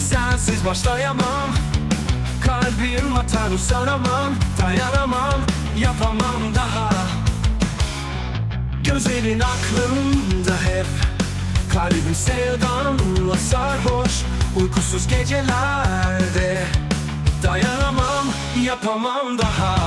Sensiz başlayamam. Kalbim atar usanamam Dayanamam yapamam daha. Gözlerin aklımda hep. Kalbim sevdanla sarhoş Uykusuz gecelerde. Dayanamam yapamam daha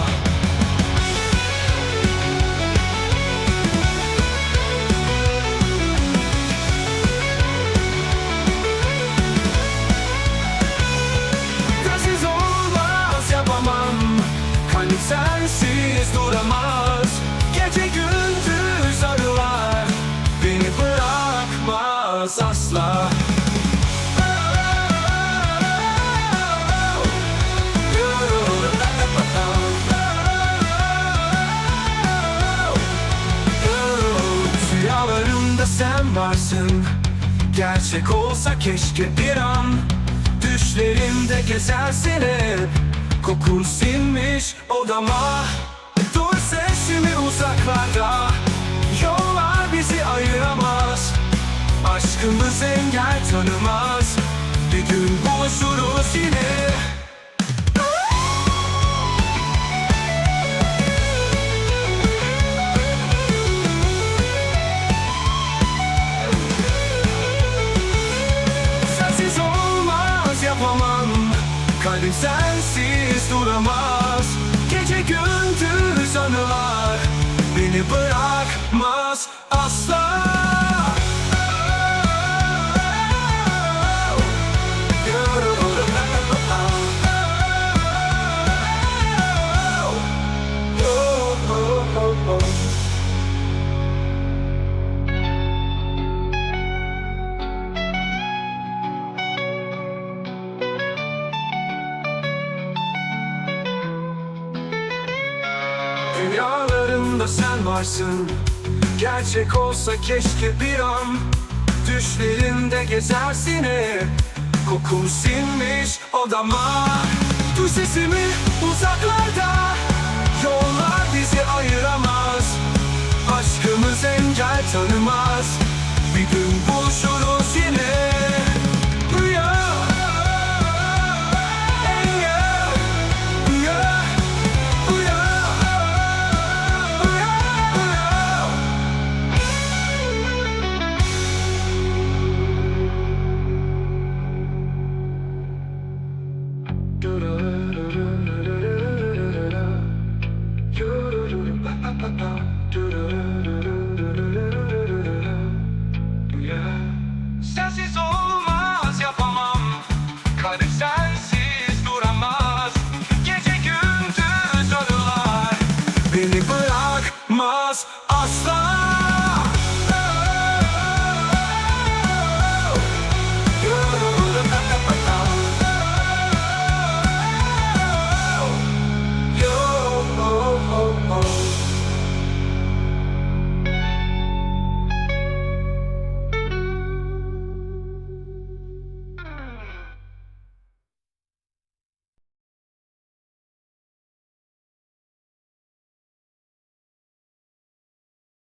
sen varsın. Gerçek olsa keşke bir an. Düşlerimde gezersin hep. Kokun sinmiş odama. Dur sesimi uzaklarda. Yollar bizi ayıramaz. Aşkımız engel tanımaz. Bir gün buluşuruz yine Kalbim sensiz duramaz. Gece gündüz anılar Beni bırakmaz asla Rüyalarımda sen varsın. Gerçek olsa keşke bir an. Düşlerimde gezersin hep. Kokun sinmiş odama. Duy sesimi uzaklarda. Yollar bizi ayıramaz. Aşkımız engel tanımaz